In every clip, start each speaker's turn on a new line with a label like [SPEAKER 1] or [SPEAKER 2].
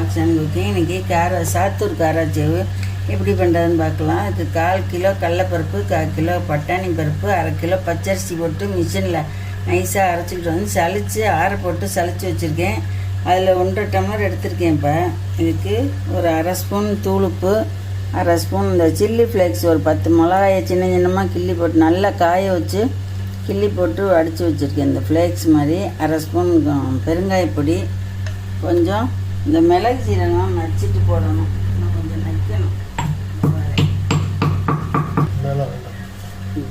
[SPEAKER 1] Kalyani vlog இன்றைக்கி கார சாத்தூர் காராச்சேவு எப்படி பண்ணுறதுன்னு பார்க்கலாம். இதுக்கு கால் கிலோ கடலப்பருப்பு கால் கிலோ பட்டாணி பருப்பு அரை கிலோ பச்சரிசி போட்டு மிஷினில் நைஸாக அரைச்சிக்கிட்டு வந்து சளிச்சு ஆற போட்டு சலித்து வச்சுருக்கேன். அதில் ஒன்றரை டம்ளர் எடுத்திருக்கேன் இப்போ. இதுக்கு ஒரு அரை ஸ்பூன் தூளுப்பு அரை ஸ்பூன் இந்த சில்லி ஃப்ளேக்ஸ் ஒரு பத்து மிளகாயை சின்ன சின்னமாக கிள்ளி போட்டு நல்லா காய வச்சு கிள்ளி போட்டு அடித்து வச்சுருக்கேன். இந்த ஃப்ளேக்ஸ் மாதிரி அரை ஸ்பூன் பெருங்காயப்பொடி கொஞ்சம் இந்த மிளகு சீரகம் நச்சுட்டு போடணும். இன்னும் கொஞ்சம் நக்கணும்.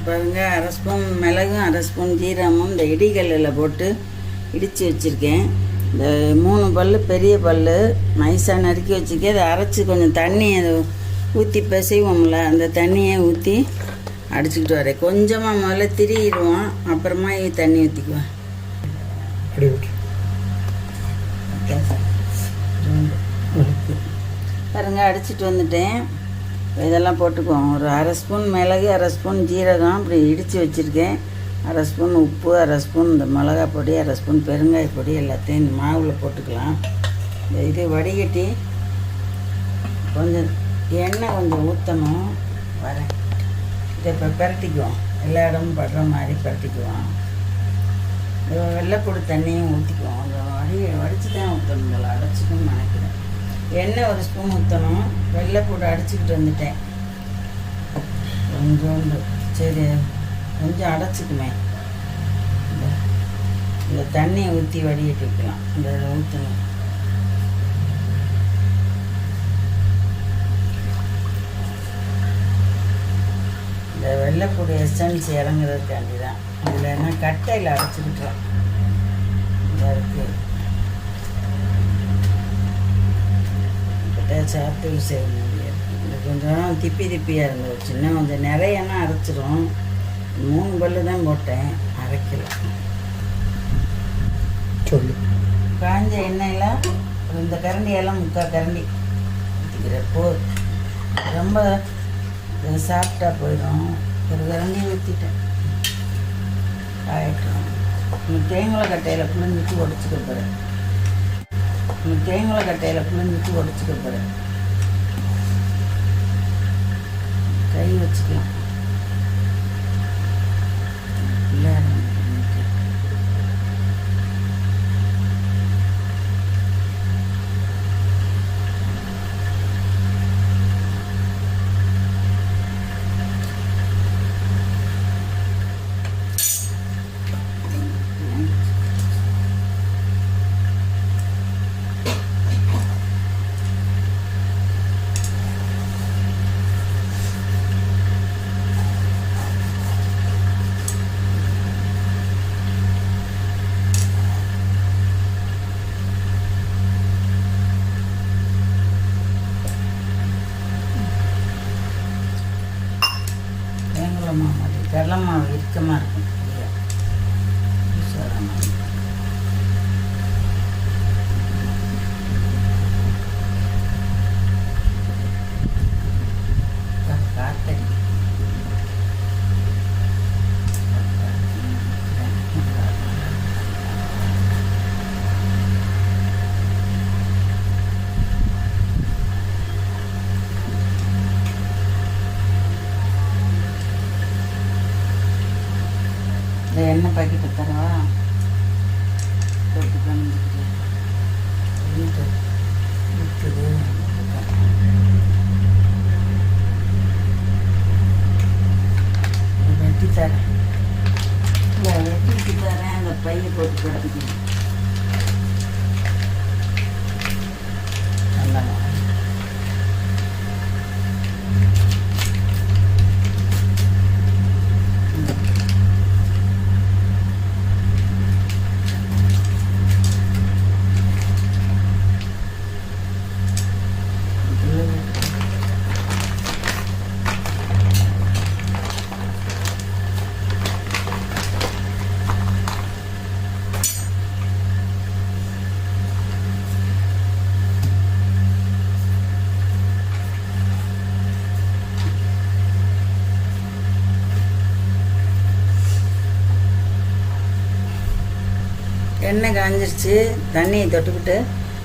[SPEAKER 1] பாருங்க அரை ஸ்பூன் மிளகும் அரை ஸ்பூன் ஜீரகமும் இந்த இடிகல்லில் போட்டு இடித்து வச்சுருக்கேன். இந்த மூணு பல் பெரிய பல் நைஸாக நறுக்கி வச்சுருக்கேன். அதை அரைச்சி கொஞ்சம் தண்ணி அதை ஊற்றி பிசைவோம்ல அந்த தண்ணியை ஊற்றி அடிச்சுக்கிட்டு வரேன். கொஞ்சமாக முதல்ல திரியிடுவோம் அப்புறமா தண்ணி ஊற்றிக்குவேன் பாருங்கள் அடிச்சிட்டு வந்துட்டேன். இதெல்லாம் போட்டுக்குவோம். ஒரு அரை ஸ்பூன் மிளகு அரை ஸ்பூன் ஜீரகம் இப்படி இடித்து வச்சுருக்கேன். அரை ஸ்பூன் உப்பு அரை ஸ்பூன் இந்த மிளகா பொடி அரை ஸ்பூன் பெருங்காய பொடி எல்லாத்தையும் இந்த மாவில் போட்டுக்கலாம். இந்த இது வடிகட்டி கொஞ்சம் எண்ணெய் கொஞ்சம் ஊற்றணும் வரேன். இதை இப்போ பரட்டிக்குவோம். எல்லா இடமும் படுற மாதிரி பரட்டிக்குவோம். வெள்ளைப்பூடு தண்ணியும் ஊற்றிக்குவோம் கொஞ்சம் வடி வடித்து தான் ஊற்றணும் போல். அடைச்சிக்கணும்னு நினைக்கிறேன். எண்ணெய் ஒரு ஸ்பூன் ஊற்றணும் வெள்ளைப்பூடு அடிச்சுக்கிட்டு வந்துட்டேன். கொஞ்சோண்டு. சரி கொஞ்சம் அடைச்சிக்குமே. இந்த தண்ணியை ஊற்றி வடிகட்டி வைக்கலாம். இந்த இதை ஊற்றணும் இந்த வெள்ளைப்பூடி எசன்ஸ் இறங்குறதுக்காண்டி தான் இதில் என்ன கட்டையில் அடைச்சிக்கிட்டோம் இதாக இருக்குது சாப்பிட்டு செய்ய முடியாது இது கொஞ்சம் திப்பி திப்பியாக இருந்தது சின்ன கொஞ்சம் நிறையனா அரைச்சிரும். மூணு பல்லு தான் போட்டேன். அரைக்கல.
[SPEAKER 2] சொல்லு.
[SPEAKER 1] காஞ்ச எண்ணெயில் இந்த கரண்டியெல்லாம் முக்கால் கரண்டி ஊற்றிக்கிறப்போ ரொம்ப சாப்பிட்டா போயிடும். ஒரு கரண்டி ஊற்றிட்டேன் காயட்டும் நீ தேங்குளை கட்டையில் புளிஞ்சிட்டு உடச்சிக்க போகிறேன் தேங்காய் கட்டையில் புழிஞ்சிட்டு உடச்சிக்க போகிறேன் கை வச்சுக்கலாம். மாவு அது கடலை மாவு இறுக்கமாக இருக்கும் எண்ணெய் பாக்கெட்டு தரவா வீட்டு தரேன். வெட்டிட்டு தரேன். அந்த பையை போட்டு படுத்துக்கணும் நல்லா எண்ணெய் காஞ்சிருச்சு தண்ணியை தொட்டுக்கிட்டு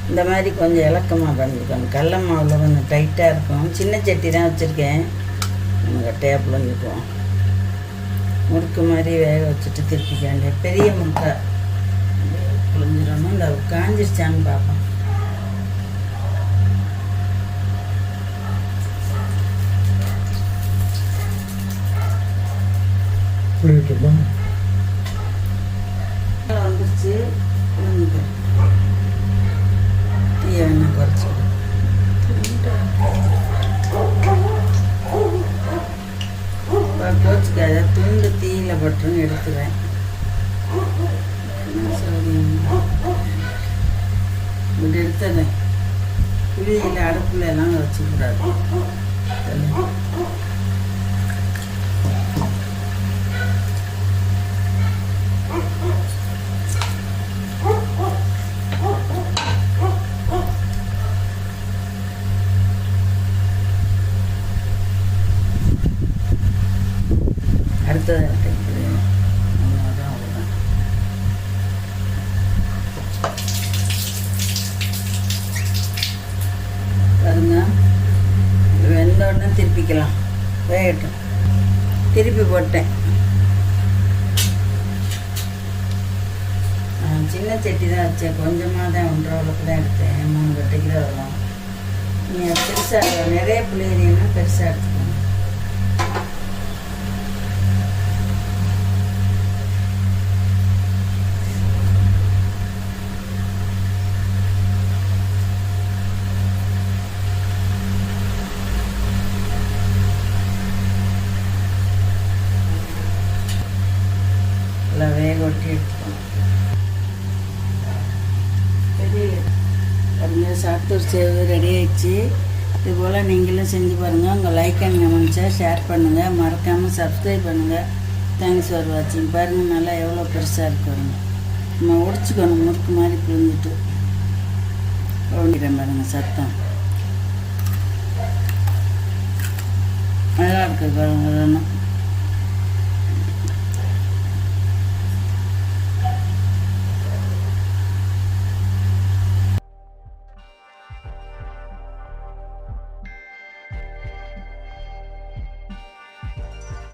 [SPEAKER 1] இந்த மாதிரி கொஞ்சம் இலக்கமாக பண்ணிக்கணும் கடல மாவில் கொஞ்சம் டைட்டாக இருக்கும் சின்ன சட்டி தான் வச்சுருக்கேன். நம்ம கட்டையாக புழிஞ்சுக்குவோம். முறுக்கு மாதிரி வேக வச்சுட்டு திருப்பிக்க வேண்டிய பெரிய முட்டை. புழிஞ்சிடணும். இந்த காஞ்சிருச்சான்னு பார்ப்போம்.
[SPEAKER 2] புரியட்டுமா
[SPEAKER 1] வந்துருச்சு என்ன தீயை வேணால் குறைச்சி இப்போ துண்டு தீயில பட்டுரும் எடுத்துவேன் இப்படி எடுத்தேன் புளியில் அடுப்புல எல்லாம் வச்சுக்கூடாது அடுத்தது எனக்கு இப்படி அவ்வளோதான் அவ்வளோதான் பாருங்க. வெந்த உடனே திருப்பிக்கலாம். வேகட்டும். திருப்பி போட்டேன். சின்ன சட்டி தான் வச்சேன். கொஞ்சமாக தான் ஒன்றரை அளவுக்கு தான் எடுத்தேன். மூணு கட்டைக்கு கிலோ வரும் நீங்கள் பெருசாக நிறைய புளியறியன்னா பெருசாக எடுத்து நல்லா வேக ஒட்டி எடுத்துக்கணும் பெரிய சேவு ரெடி ஆயிடுச்சு. இது போல் நீங்களும் செஞ்சு பாருங்கள் உங்கள் லைக் அண்ட் கமெண்ட்ஸை ஷேர் பண்ணுங்கள் மறக்காமல் சப்ஸ்கிரைப் பண்ணுங்கள் தேங்க்ஸ் ஃபார் வாட்சிங் பாருங்கள் நல்லா எவ்வளோ பெருசாக இருக்குங்க நம்ம உடச்சிக்கணும். முறுக்கு மாதிரி பிழிஞ்சிட்டு. கவனிக்கிறேன் பாருங்கள் சத்தம். நல்லா இருக்குது பாருங்கள் அதெல்லாம்.